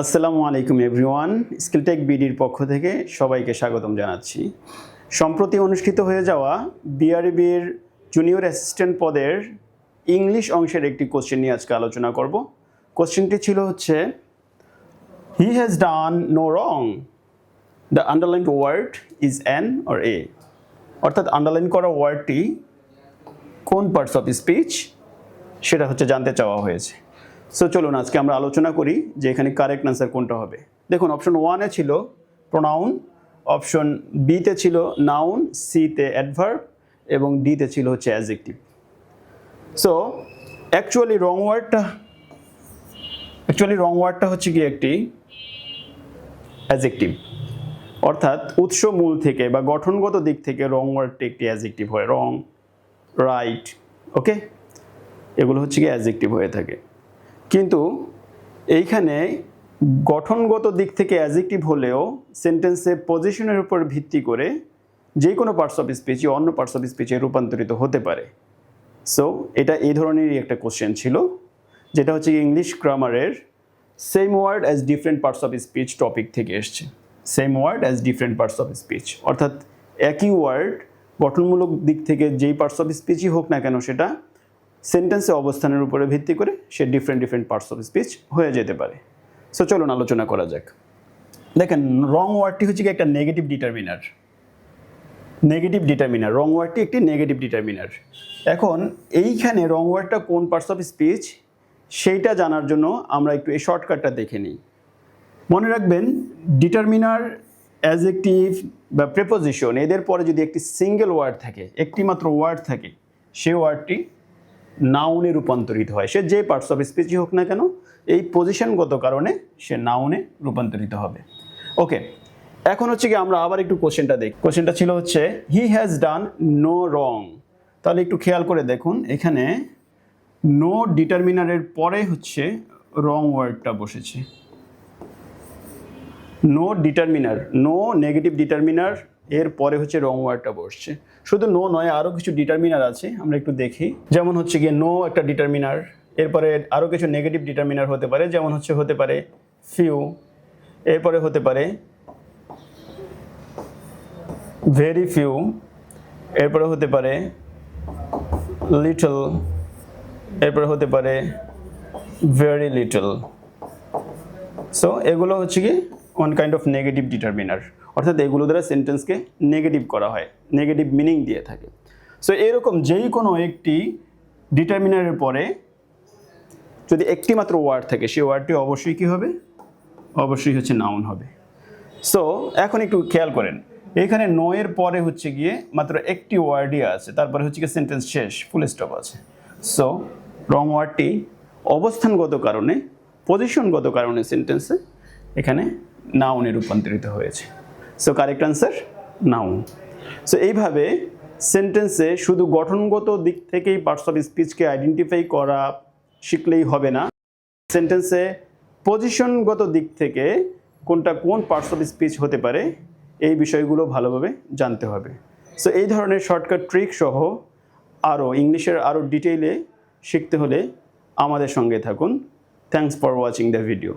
আসসালামু আলাইকুম এভরিওয়ান। স্কিলটেক বিডির পক্ষ থেকে সবাইকে স্বাগতম জানাচ্ছি। সম্প্রতি অনুষ্ঠিত হয়ে যাওয়া বিআরবির জুনিয়র অ্যাসিস্ট্যান্ট পদের ইংলিশ অংশের একটি কোশ্চেন নিয়ে আজকে আলোচনা করব। কোশ্চেনটি ছিল হচ্ছে he has done no wrong the underline word is an or a অর্থাৎ আন্ডারলাইন করা ওয়ার্ডটি কোন পার্টস অফ স্পিচ সেটা হচ্ছে জানতে চাওয়া হয়েছে। সো চলুন আজকে আমরা আলোচনা করি যে এখানে কারেক্ট আনসার কোনটা হবে। দেখুন অপশন ওয়ানে ছিল প্রোনাউন অপশন বিতে ছিল নাউন সিতে অ্যাডভার্ব এবং ডিতে ছিল হচ্ছে অ্যাজেক্টিভ সো অ্যাকচুয়ালি রং ওয়ার্ডটা অ্যাকচুয়ালি রং ওয়ার্ডটা হচ্ছে কি একটি অ্যাজেক্টিভ অর্থাৎ উৎস মূল থেকে বা গঠনগত দিক থেকে রং ওয়ার্ডটি একটি অ্যাজেক্টিভ হয়। রং রাইট ওকে এগুলো হচ্ছে কি অ্যাজেক্টিভ হয়ে থাকে। কিন্তু এইখানে গঠনগত দিক থেকে অ্যাজেক্টিভ হলেও সেন্টেন্সে পজিশনের উপর ভিত্তি করে যে কোনো পার্টস অফ স্পিচই অন্য পার্টস অফ স্পিচে রূপান্তরিত হতে পারে। সো এটা এই ধরনেরই একটা কোশ্চেন ছিল, যেটা হচ্ছে ইংলিশ গ্রামারের same word as different parts of speech topic থেকে এসছে। Same word as different parts of speech অর্থাৎ একই ওয়ার্ড গঠনমূলক দিক থেকে যেই পার্টস অফ স্পিচই হোক না কেন সেটা সেন্টেন্সে অবস্থানের উপরে ভিত্তি করে সে different different parts of speech হয়ে যেতে পারে। সো চলুন আলোচনা করা যাক। দেখেন রং ওয়ার্ডটি হচ্ছে একটা negative determiner negative determiner wrong ওয়ার্ডটি একটি নেগেটিভ ডিটারমিনার এখন, এইখানে রং ওয়ার্ডটা কোন পার্টস অফ স্পিচ সেইটা জানার জন্য আমরা একটু এই শর্টকাটটা দেখে নিই। মনে রাখবেন ডিটারমিনার অ্যাজেক্টিভ বা প্রেপোজিশন এদের পরে যদি একটি সিঙ্গেল ওয়ার্ড থাকে একটি মাত্র ওয়ার্ড থাকে সেই ওয়ার্ডটি নাউনে রূপান্তরিত হয়। সে যে পার্টস অফ স্পিচই হোক না কেন, এই পজিশনগত কারণে সে নাউনে রূপান্তরিত হবে। ওকে এখন হচ্ছে কি আমরা আবার একটু কোশ্চেনটা দেখি। কোশ্চেনটা ছিল হচ্ছে হি হ্যাজ ডান নো রং তাহলে একটু খেয়াল করে দেখুন, এখানে নো ডিটারমিনারের পরে হচ্ছে রং ওয়ার্ডটা বসেছে। No determiner no negative determiner এর পরে হচ্ছে রং ওয়ার্ডটা বসছে। শুধু নো নয় আরও কিছু ডিটারমিনার আছে, আমরা একটু দেখি। যেমন হচ্ছে গিয়ে নো একটা ডিটারমিনার এরপরে আরও কিছু নেগেটিভ ডিটারমিনার হতে পারে, যেমন হচ্ছে হতে পারে ফিউ এরপরে হতে পারে ভেরি ফিউ এরপরে হতে পারে লিটল এরপরে হতে পারে ভেরি লিটল সো এগুলো হচ্ছে কি one kind of negative determiner অর্থাৎ এগুলো দ্বারা সেন্টেন্সকে নেগেটিভ করা হয় নেগেটিভ মিনিং দিয়ে থাকে। সো এরকম যেই কোনো একটি ডিটারমিনারের পরে যদি একটি মাত্র ওয়ার্ড থাকে, সেই ওয়ার্ডটি অবশ্যই কী হবে? অবশ্যই হচ্ছে নাউন হবে। সো এখন একটু খেয়াল করেন, এখানে নয়ের পরে হচ্ছে গিয়ে মাত্র একটি ওয়ার্ডই আছে, তারপরে হচ্ছে গিয়ে সেন্টেন্স শেষ ফুল স্টপ আছে। সো রং ওয়ার্ডটি অবস্থানগত কারণে পজিশনগত কারণে সেন্টেন্সে এখানে নাউনে রূপান্তরিত হয়েছে। So correct answer noun so এইভাবে সেন্টেন্সে শুধু গঠনগত দিক থেকেই পার্টস অফ স্পিচকে আইডেন্টিফাই করা শিখলেই হবে না। সেন্টেন্সে পজিশনগত দিক থেকে কোনটা কোন পার্টস অফ স্পিচ হতে পারে, এই বিষয়গুলো ভালোভাবে জানতে হবে। সো এই ধরনের শর্টকাট ট্রিক সহ আরও ইংলিশের আরও ডিটেইলে শিখতে হলে আমাদের সঙ্গে থাকুন। Thanks for watching the video